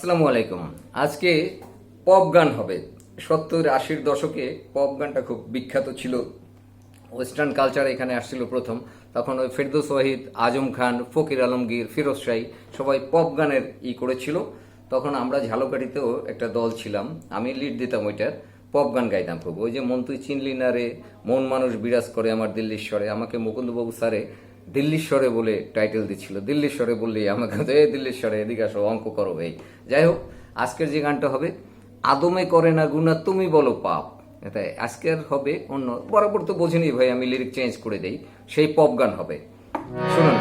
আসসালামু আলাইকুম। আজকে পপ গান হবে। সত্তর আশির দশকে পপ গানটা খুব বিখ্যাত ছিল। ওয়েস্টার্ন কালচার এখানে আসছিল প্রথম। তখন ওই ফেরদৌস ওয়াহিদ, আজম খান, ফকির আলমগীর, ফিরোজ শাহী সবাই পপ গানের ই করেছিল। তখন আমরা ঝালকাঠিতেও একটা দল ছিলাম। আমি লিড দিতাম ওইটার। পপ গান গাইতাম খুব। ওই যে মন তুই চিনলি না রে, মন মানুষ বিরাজ করে আমার দিল্লিশ্বরে আমাকে মুকুন্দবাবু স্যারে দিল্লিশ্বরে বলে টাইটেল দিচ্ছিল। দিল্লিশ্বরে বললেই আমাকে তো এই দিল্লিশ্বরে, এদিকে আসো, অঙ্ক করো ভাই যাই হোক, আজকের যে গানটা হবে, আদমে করে না গুণা, তুমি বলো পাপ। এটা আজকের হবে অন্য, বরাবর তো বোঝেনি ভাই, আমি লিরিক চেঞ্জ করে দেই, সেই পপ গান হবে। শুনুন।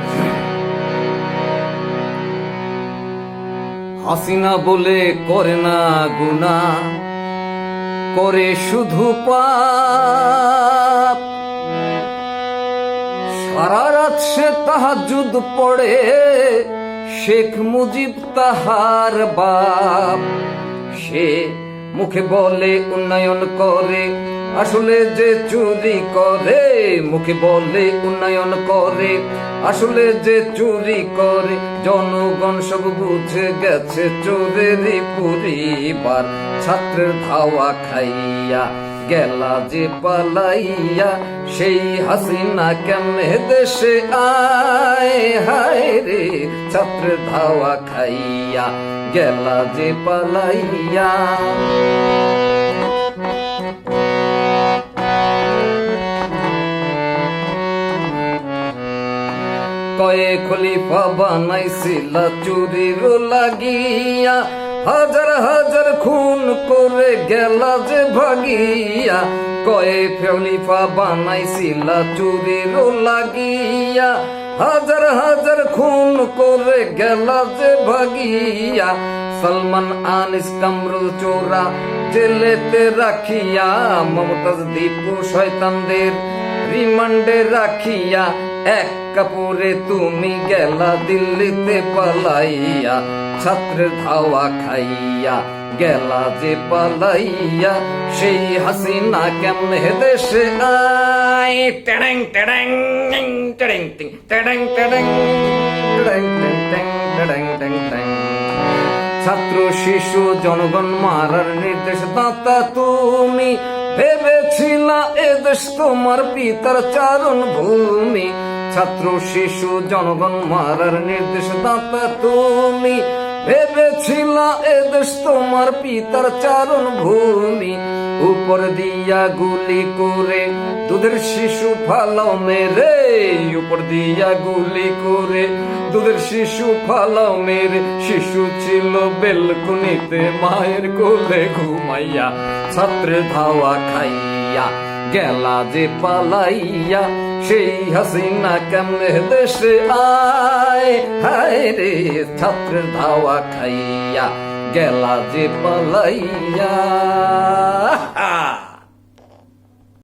হাসিনা বলে, করে না গুণা, করে শুধু পাপ। তাহাজুদ পড়ে, শেখ মুজিব তাহার বাপ। সে মুখে বলে, উন্নয়ন করে, আসলে যে চুরি করে, মুখে বলে, উন্নয়ন করে, আসলে যে চুরি করে, জনগণ সব বুঝে গেছে, চোরেরই পরিবার, ছাত্রের ধাওয়া খাইয়া গেলা যে পালাইয়া, সেই হাসিনা কেমনে দেশে আয়? হায় রে ছাত্র ধাওয়া খাইয়া গেলা যে পালাইয়া। কয়ে খলিফা বানাইছিল চুরির লাগিয়া, হাজার হাজার খুন করে গেলা যে ভাগিয়া, কয়ে খলিফা বানাইছিল চুরির লাগিয়া। হাজার হাজার খুন করে গেলা যে ভাগিয়া, সলমান আনিস কামরুল চোরা জেলেতে রাখিয়া, মমতাজ দীপু শয়তানদের রিমান্ডে রাখিয়া, এক কাপড়ে তুমি গেলা দিল্লিতে পালাইয়া। ছাত্রের ধাওয়া খাইয়া গেলা যে পালাইয়া সেই হাসিনা কেমনে দেশে আই টেডেং টেডেং টেডেং টেডেং টেডেং ছাত্র শিশু জনগণ মারার নির্দেশ দাতা তুমি ভেবেছিলা এদেশ তোমার পিতার চারণ ভূমি ছাত্র শিশু জনগণ মারার নির্দেশ দাতা তুমি ভেবেছিলা এদেশ তোমার পিতার চারণ ভূমি। উপর দিয়া গুলি করে দুধের শিশু ফালাও মেরে উপর দিয়া গুলি করে দুধের শিশু ফালাও মেরে শিশু ছিল বেলকুনিতে মায়ের কোলে ঘুমাইয়া, ছাত্রে ধাওয়া খাইয়া, গেলা যে পালাইয়া সেই হাসিনা কেমনে দেশে আয়? হায় রে ছাত্রের ধাওয়া খাইয়া গেলা যে পালাইয়া।